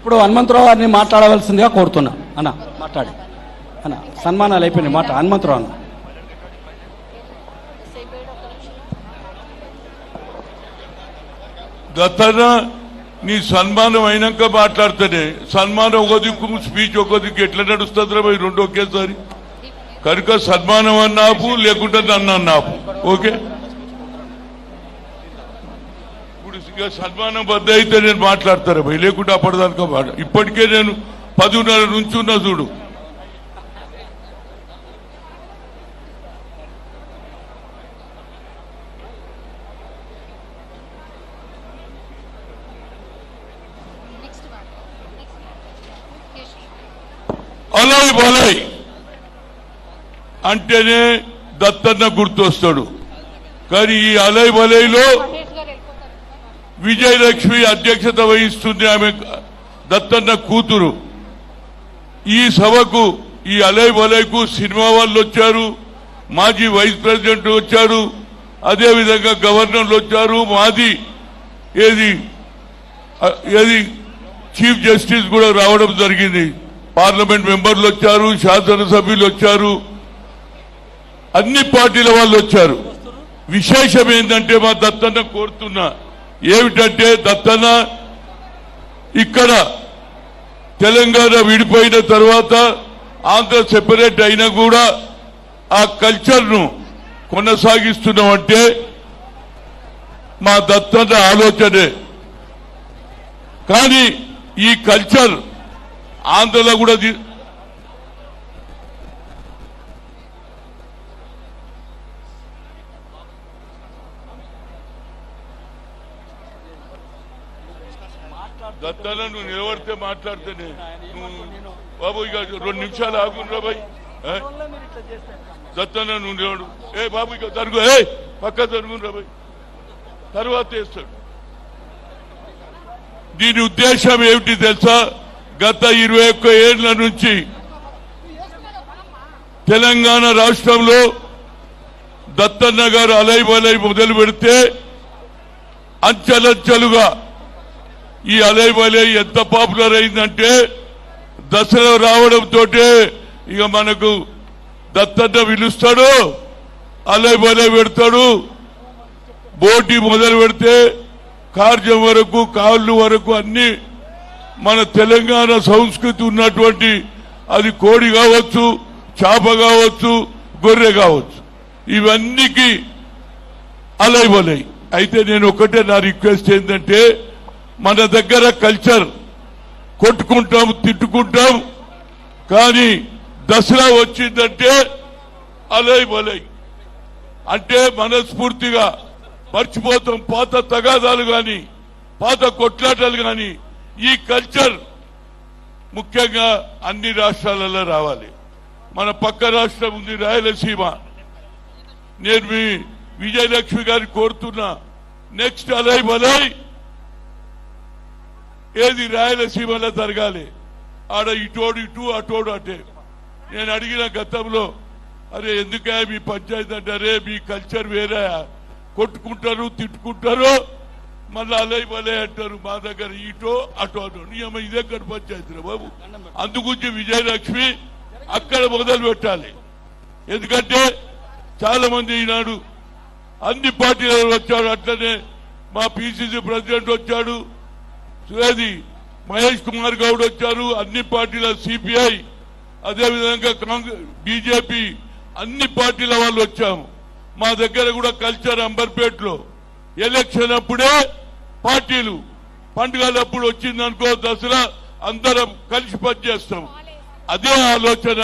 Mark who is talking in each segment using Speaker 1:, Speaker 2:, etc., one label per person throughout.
Speaker 1: ఇప్పుడు హనుమంతరావు గారిని మాట్లాడవలసిందిగా కోరుతున్నా. అన్న మాట్లాడి. అన్న సన్మానాలు అయిపోయినాయి. మాట హనుమంతరావు అన్న.
Speaker 2: దత్తన్న నీ సన్మానం అయినాక మాట్లాడితేనే. సన్మానం ఒక దిక్కు స్పీచ్ ఒక దిక్కు. ఎట్లా నడుస్తుంది భయ్ రెండు ఒకేసారి కనుక సన్మానం అన్నాపు లేకుంటే నన్ను అన్నాపు. ఓకే ఇప్పుడు ఇక సన్మానం బద్ద అయితే నేను మాట్లాడతారు భయ లేకుండా అప్పటిదాకా ఇప్పటికే నేను పదిన్నర నుంచి ఉన్నా చూడు.
Speaker 3: నెక్స్ట్ వన్
Speaker 2: అలాయ్ బలాయ్ అంటేనే దత్తన్న గుర్తొస్తాడు. కానీ ఈ అలయ్ బలైలో విజయలక్ష్మి అధ్యక్షత వహిస్తుంది ఆమె దత్తన్న కూతురు. ఈ సభకు ఈ అలై బలైకు సినిమా వాళ్ళు వచ్చారు మాజీ వైస్ ప్రెసిడెంట్ వచ్చారు అదేవిధంగా గవర్నర్లు వచ్చారు మాది ఏది ఏది చీఫ్ జస్టిస్ కూడా రావడం జరిగింది. పార్లమెంట్ మెంబర్లు వచ్చారు శాసనసభ్యులు వచ్చారు అన్ని పార్టీల వాళ్ళు వచ్చారు. విశేషం ఏంటంటే మా దత్తన్న కోరుతున్నా ఏమిటంటే దత్తన ఇక్కడ తెలంగాణ విడిపోయిన తర్వాత ఆంధ్ర సెపరేట్ అయినా కూడా ఆ కల్చర్ను కొనసాగిస్తున్నామంటే మా దత్తన ఆలోచనే. కానీ ఈ కల్చర్ ఆంధ్రలో కూడా దత్తాల నువ్వు నిలబడితే మాట్లాడితేనే బాబు ఇక రెండు నిమిషాలు ఆగుండ్రా బాయ్. దత్తాన నువ్వు నిలబడు. ఏ బాబు ఇక జరుగు. ఏ పక్క జరుగుండ్రా బాయ్. తర్వాత వేస్తాడు. దీని ఉద్దేశం ఏమిటి తెలుసా? గత ఇరవై ఒక్క ఏళ్ళ నుంచి తెలంగాణ రాష్ట్రంలో దత్తన్న గారు అలైబలై మొదలు పెడితే అంచెలంచెలుగా ఈ అలై బలై ఎంత పాపులర్ అయిందంటే దసరా రావడంతో ఇక మనకు దత్తన్న పిలుస్తాడు అలైవలే పెడతాడు. బోటి మొదలు పెడితే కార్యం వరకు కాళ్ళు వరకు అన్ని మన తెలంగాణ సంస్కృతి ఉన్నటువంటి అది కోడి కావచ్చు చేప కావచ్చు గొర్రె కావచ్చు. ఇవన్నీకి అలైవలై. అయితే నేను ఒకటే నా రిక్వెస్ట్ ఏంటంటే మన దగ్గర కల్చర్ కొట్టుకుంటాం తిట్టుకుంటాం కానీ దసరా వచ్చిందంటే అలై బలై అంటే మనస్ఫూర్తిగా మర్చిపోతాం. పాత తగాదాలు గాని పాత కొట్లాటలు గాని ఈ కల్చర్ ముఖ్యంగా అన్ని రాష్ట్రాలలో రావాలి. మన పక్క రాష్ట్రం ఉంది రాయలసీమ. నేను మీ విజయలక్ష్మి గారిని కోరుతున్నా. నెక్స్ట్ అలై బలై ఏది రాయలసీమలో జరగాలి? ఆడ ఇటోడు ఇటు అటోడు అంటే. నేను అడిగిన గతంలో అరే ఎందుకే మీ పంచాయతీ అంటే మీ కల్చర్ వేరే. కొట్టుకుంటారు తిట్టుకుంటారు మళ్ళీ అలై బలై అంటారు మా దగ్గర ఇటో అటో అటో. నియమ ఇదే ఇక్కడ పంచాయతీ బాబు. అందుగురించి విజయలక్ష్మి అక్కడ మొదలు పెట్టాలి. ఎందుకంటే చాలా మంది ఈనాడు అన్ని పార్టీల వచ్చాడు. అట్లనే మా పిసిసి ప్రెసిడెంట్ వచ్చాడు. సురేది మహేష్ కుమార్ గౌడ్ వచ్చారు అన్ని పార్టీల సిపిఐ అదేవిధంగా కాంగ్రెస్ బీజేపీ అన్ని పార్టీల వాళ్ళు వచ్చాము. మా దగ్గర కూడా కల్చర్ అంబర్పేటలో ఎలక్షన్ అప్పుడే పార్టీలు పండుగలప్పుడు వచ్చిందనుకో దసరా అందరం కలిసి పనిచేస్తాం. అదే ఆలోచన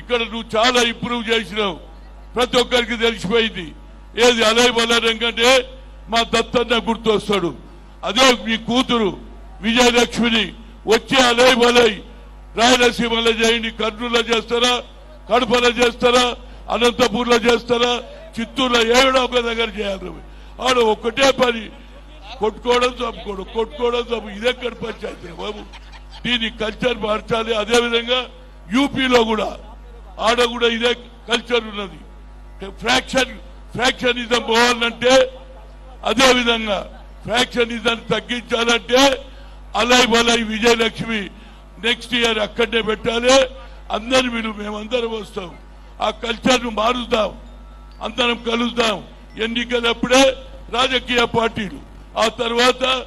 Speaker 2: ఇక్కడ నువ్వు చాలా ఇంప్రూవ్ చేసినావు. ప్రతి ఒక్కరికి తెలిసిపోయింది. ఏది అలై బలంటే మా దత్తన్న గుర్తొస్తాడు. అదే మీ కూతురు విజయలక్ష్మిని వచ్చే అలై బలై రాయలసీమలో చేయండి కర్నూలులో చేస్తారా కడపలో చేస్తారా అనంతపూర్లో చేస్తారా చిత్తూరులో ఏడో ఒక దగ్గర చేయాలి ఆడ ఒక్కటే పని కొట్టుకోవడం చంపుకోవడం కొట్టుకోవడం చంపు ఇదే కడపంచాయతీ బాబు? దీని కల్చర్ మార్చాలి. అదేవిధంగా యూపీలో కూడా ఆడ కూడా ఇదే కల్చర్ ఉన్నది. ఫ్రాక్షన్ ఫ్రాక్షనిజం పోవాలంటే అదేవిధంగా ఫ్రాక్షనిజం తగ్గించాలంటే అలై బలై విజయలక్ష్మి నెక్స్ట్ ఇయర్ అక్కడనే పెట్టాలి. అందరు మీరు మేమందరం వస్తాం. ఆ కల్చర్ను మారుద్దాం. అందరం కలుద్దాం. ఎన్నికలప్పుడే రాజకీయ పార్టీలు. ఆ తర్వాత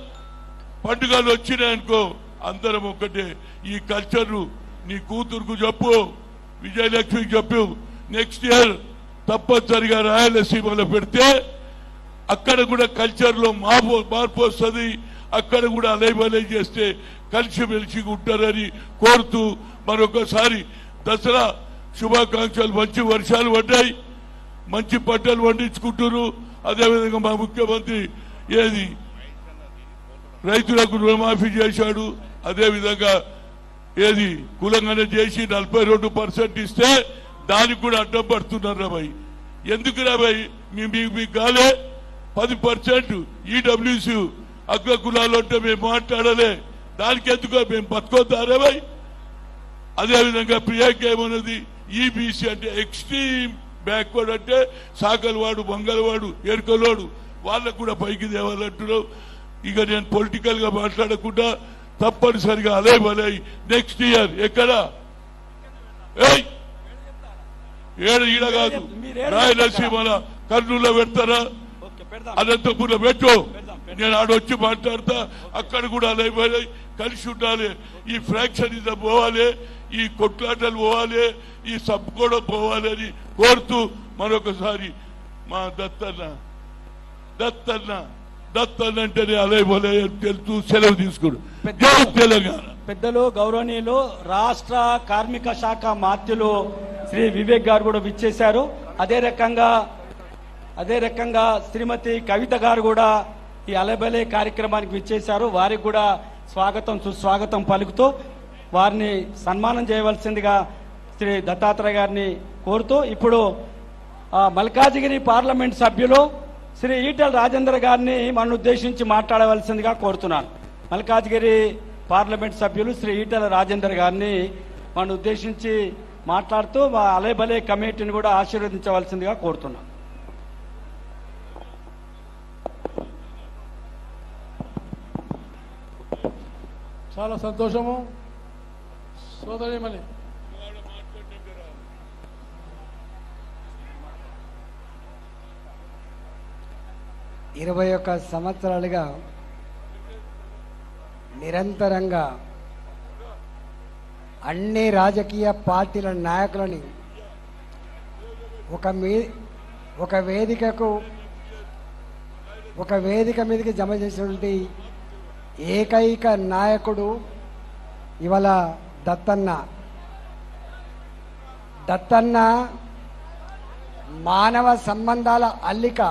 Speaker 2: పండుగలు వచ్చినాయనుకో అందరం ఒకటే ఈ కల్చర్ నీ కూతురుకు చెప్పు విజయలక్ష్మికి చెప్పు. నెక్స్ట్ ఇయర్ తప్పనిసరిగా రాయలసీమలో పెడితే అక్కడ కూడా కల్చర్లో మార్పు మార్పు వస్తుంది. అక్కడ కూడా అలైబలై చేస్తే కలిసి మెలిసి ఉంటారని కోరుతూ మరొకసారి దసరా శుభాకాంక్షలు. మంచి వర్షాలు పడ్డాయి. మంచి పంటలు పండించుకుంటున్నారు. అదేవిధంగా మా ముఖ్యమంత్రి ఏది? రైతులకు రుణమాఫీ చేశాడు. అదేవిధంగా ఏది? కులంగానే చేసి నలభై రెండు పర్సెంట్ ఇస్తే దానికి కూడా అడ్డం పడుతున్నారు రాబాయి ఎందుకు రాబాయి మీ మీకు మీకు కాలే పది పర్సెంట్ ఈడబ్ల్యూసీ అగ్ర కులాలు అంటే మేము మాట్లాడలే. దానికి ఎందుకో మేము బతుకోతారే బాయ్ అదేవిధంగా ప్రియాంక ఏమన్నది ఈబీసీ అంటే ఎక్స్ట్రీమ్ బ్యాక్వర్డ్ అంటే సాకలవాడు మంగళవాడు ఎరుకలోడు వాళ్ళకు కూడా పైకి తేవాలంటున్నావు ఇక నేను పొలిటికల్గా మాట్లాడకుండా తప్పనిసరిగా అలే బలై నెక్స్ట్ ఇయర్ ఎక్కడ? ఏయ్! ఏడు ఈడ కాదు. రాయలసీమల కర్నూలులో పెడతారా?
Speaker 1: ఓకే పెడదాం.
Speaker 2: అనంతపురం పెట్టు. నేను ఆడొచ్చి మాట్లాడతా అక్కడ కూడా అలైపోయి కలిసి ఉండాలి. ఈ ఫ్రాక్షనిజం పోవాలి ఈ కొట్లాటలు పోవాలి ఈ సబ్బుకోవడం పోవాలి అని కోరుతూ మరొకసారి మా దత్తన్న దత్తన్న దత్తన్న అంటేనే అలైపోలే అని తెలుస్తూ సెలవు తీసుకుడు. తెలంగాణ.
Speaker 1: పెద్దలు గౌరవనీయులు రాష్ట్ర కార్మిక శాఖ మాత్యులు శ్రీ వివేక్ గారు కూడా విచ్చేశారు. అదే రకంగా అదే రకంగా శ్రీమతి కవిత గారు కూడా ఈ అలబలే కార్యక్రమానికి విచ్చేశారు. వారికి కూడా స్వాగతం సుస్వాగతం పలుకుతూ వారిని సన్మానం చేయవలసిందిగా శ్రీ దత్తాత్రేయ గారిని కోరుతూ ఇప్పుడు మల్కాజిగిరి పార్లమెంట్ సభ్యులు శ్రీ ఈటెల రాజేంద్ర గారిని మన ఉద్దేశించి మాట్లాడవలసిందిగా కోరుతున్నాను. మల్కాజిగిరి పార్లమెంట్ సభ్యులు శ్రీ ఈటెల రాజేందర్ గారిని మన ఉద్దేశించి మాట్లాడుతూ మా అలేబలే కమిటీని కూడా ఆశీర్వదించవలసిందిగా కోరుతున్నాను.
Speaker 4: చాలా సంతోషము. సోదరిమణి
Speaker 5: ఇరవై ఒక్క సంవత్సరాలుగా నిరంతరంగా అన్ని రాజకీయ పార్టీల నాయకులని ఒక మీ ఒక వేదికకు ఒక వేదిక మీదకి జమ చేసినటువంటి ఏకైక నాయకుడు ఇవాళ దత్తన్న. దత్తన్న మానవ సంబంధాల అల్లిక.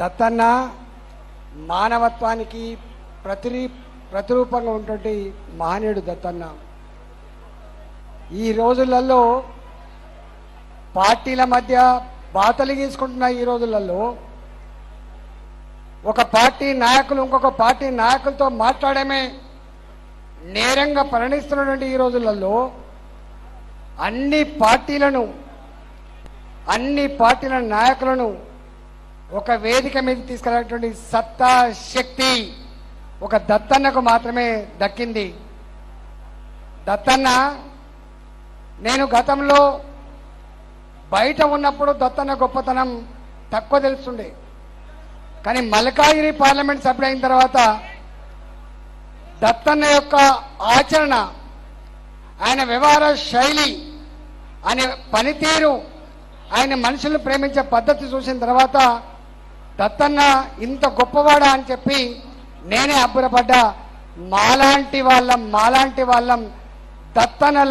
Speaker 5: దత్తన్న మానవత్వానికి ప్రతిరీ ప్రతిరూపంగా ఉన్నటువంటి మహనీయుడు దత్తన్న. ఈ రోజులలో పార్టీల మధ్య బాతలు గీసుకుంటున్న ఈ రోజులలో. ఒక పార్టీ నాయకులు ఇంకొక పార్టీ నాయకులతో మాట్లాడమే నేరంగా పరిణిస్తున్నటువంటి ఈ రోజులలో అన్ని పార్టీలను అన్ని పార్టీల నాయకులను ఒక వేదిక మీద తీసుకెళ్ళినటువంటి సత్తా శక్తి ఒక దత్తన్నకు మాత్రమే దక్కింది. దత్తన్న నేను గతంలో బయట ఉన్నప్పుడు దత్తన్న గొప్పతనం తక్కువ తెలుస్తుండే. కానీ మల్కాగిరి పార్లమెంట్ సభ్యుడు అయిన తర్వాత దత్తన్న యొక్క ఆచరణ ఆయన వ్యవహార శైలి ఆయన పనితీరు ఆయన మనుషులను ప్రేమించే పద్ధతి చూసిన తర్వాత దత్తన్న ఇంత గొప్పవాడా అని చెప్పి నేనే అబ్బురపడ్డా. మాలాంటి వాళ్ళం మాలాంటి వాళ్ళం దత్తన